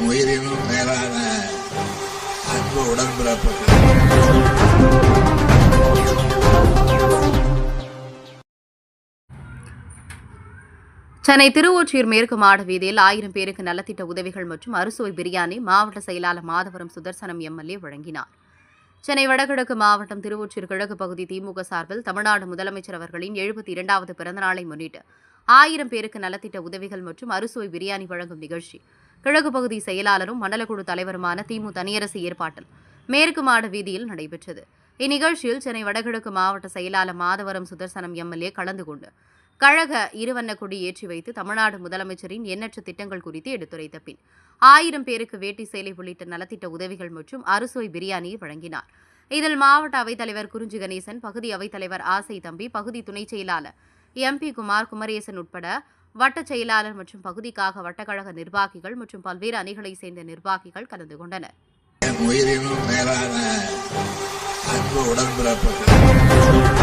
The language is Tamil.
என் உயிரினும் மேலான அன்பு உடன்பிறப்பு சென்னை திருவொற்றியூர் மேற்கு மாட வீதியில் ஆயிரம் பேருக்கு நலத்திட்ட உதவிகள் மற்றும் அறுசுவை பிரியாணி மாவட்ட செயலாளர் மாதவரம் சுதர்சனம் எம்எல்ஏ வழங்கினார். சென்னை வடகிழக்கு மாவட்டம் திருவொற்றியூர் கிழக்கு பகுதி திமுக சார்பில் தமிழ்நாடு முதலமைச்சர் அவர்களின் எழுபத்தி இரண்டாவது பிறந்தநாளை முன்னிட்டு ஆயிரம் பேருக்கு நலத்திட்ட உதவிகள் மற்றும் அறுசுவை பிரியாணி வழங்கும் நிகழ்ச்சி. கிழக்கு பகுதி செயலாளரும் மண்டலக்குழு தலைவருமான திமு தனியரசு ஏற்பாட்டில் மேற்கு மாட வீதியில் நடைபெற்றது. இந்நிகழ்ச்சியில் சென்னை வடகிழக்கு மாவட்ட செயலாளர் மாதவரம் சுதர்சனம் எம்எல்ஏ கலந்து கொண்டு கழக இருவண்ண கொடி ஏற்றி வைத்து தமிழ்நாடு முதலமைச்சரின் எண்ணற்ற திட்டங்கள் குறித்து எடுத்துரைத்த பின் ஆயிரம் பேருக்கு வேட்டி சேலை உள்ளிட்ட நலத்திட்ட உதவிகள் மற்றும் அறுசுவை பிரியாணியை வழங்கினார். இதில் மாவட்ட அவைத்தலைவர் குறிஞ்சி கணேசன் பகுதி அவைத்தலைவர் ஆசை தம்பி பகுதி துணைச் செயலாளர் எம்பி குமார் குமரேசன் உட்பட வட்டச் செயலாளர் மற்றும் பகுதிக்காக வட்டக்கழக நிர்வாகிகள் மற்றும் பல்வேறு அணிகளைச் சேர்ந்த நிர்வாகிகள் கலந்து கொண்டனர். உயிரினும் மேலான அன்பு உடன்பிறப்பு.